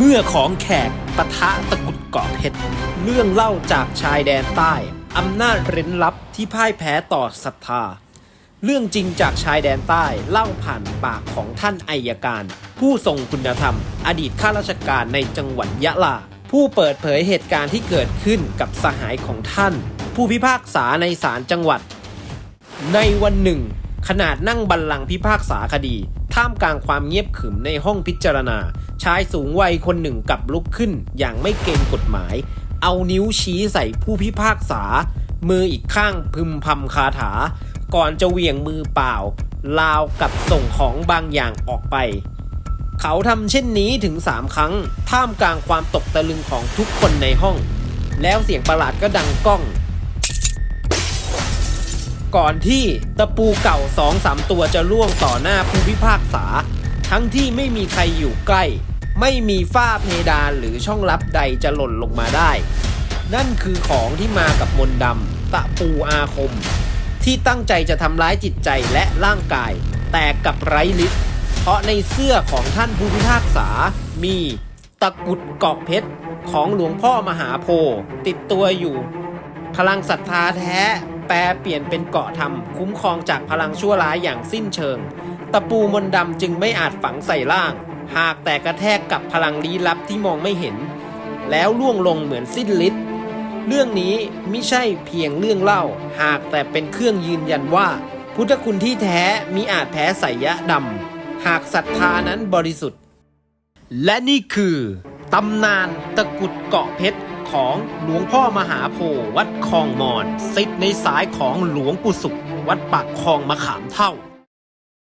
เมื่อของแขกปะทะตะกุดเกาะเพชร เรื่องเล่าจากชายแดนใต้ อำนาจเร้นลับที่พ่ายแพ้ต่อศรัทธา เรื่องจริงจากชายแดนใต้เล่าผ่านปากของท่านอายการ ผู้ทรงคุณธรรม อดีตข้าราชการในจังหวัดยะลา ผู้เปิดเผยเหตุการณ์ที่เกิดขึ้นกับสหายของท่าน ผู้พิพากษาในศาลจังหวัด ในวันหนึ่ง ขนาดนั่งบัลลังก์พิพากษาคดี ท่ามกลางความเงียบขึมในห้องพิจารณา ชายสูงวัยคนหนึ่งกลับลุกขึ้น อย่างไม่เกรงกฎหมาย เอานิ้วชี้ใส่ผู้พิพากษา มืออีกข้างพึมพำคาถา ก่อนจะเหวี่ยงมือเปล่า ลาวกับส่งของบางอย่างออกไป เขาทำเช่นนี้ถึงสามครั้ง ท่ามกลางความตกตะลึงของทุกคนในห้อง แล้วเสียงประหลาดก็ดังก้อง ก่อนที่ตะปูเก่าสองสามตัวจะล่วงต่อหน้าผู้พิพากษา ทั้งที่ไม่มีใครอยู่ใกล้ ไม่มีฝ้าเพดานหรือช่องลับใดจะหล่นลงมาได้ นั่นคือของที่มากับมนต์ดำตะปูอาคม ที่ตั้งใจจะทำร้ายจิตใจและร่างกาย แต่กับไร้ฤทธิ์เพราะในเสื้อของท่านผู้พิพากษา มีตะกุดเกาะเพชรของหลวงพ่อมหาโพติดตัวอยู่ พลังศรัทธาแท้ แปลเปลี่ยนเป็นเกาะธรรมคุ้มครองจากพลังชั่วร้ายอย่างสิ้นเชิง ตะปูมนดำจึงไม่อาจฝังใส่ร่าง หากแต่กระแทกกับพลังลี้ลับที่มองไม่เห็น แล้วล่วงลงเหมือนสิ้นฤทธิ์เรื่องนี้ไม่ใช่เพียงเรื่องเล่า หากแต่เป็นเครื่องยืนยันว่า พุทธคุณที่แท้มิอาจแพ้ไสยะดำหากศรัทธานั้นบริสุทธิ์ และนี่คือตำนานตะกุดเกาะเพชร ของหลวงพ่อมหาโพธิ์วัดคลองมอนสิทธิ์ในสายของหลวงปู่สุข วัดปากคลองมะขามเท่า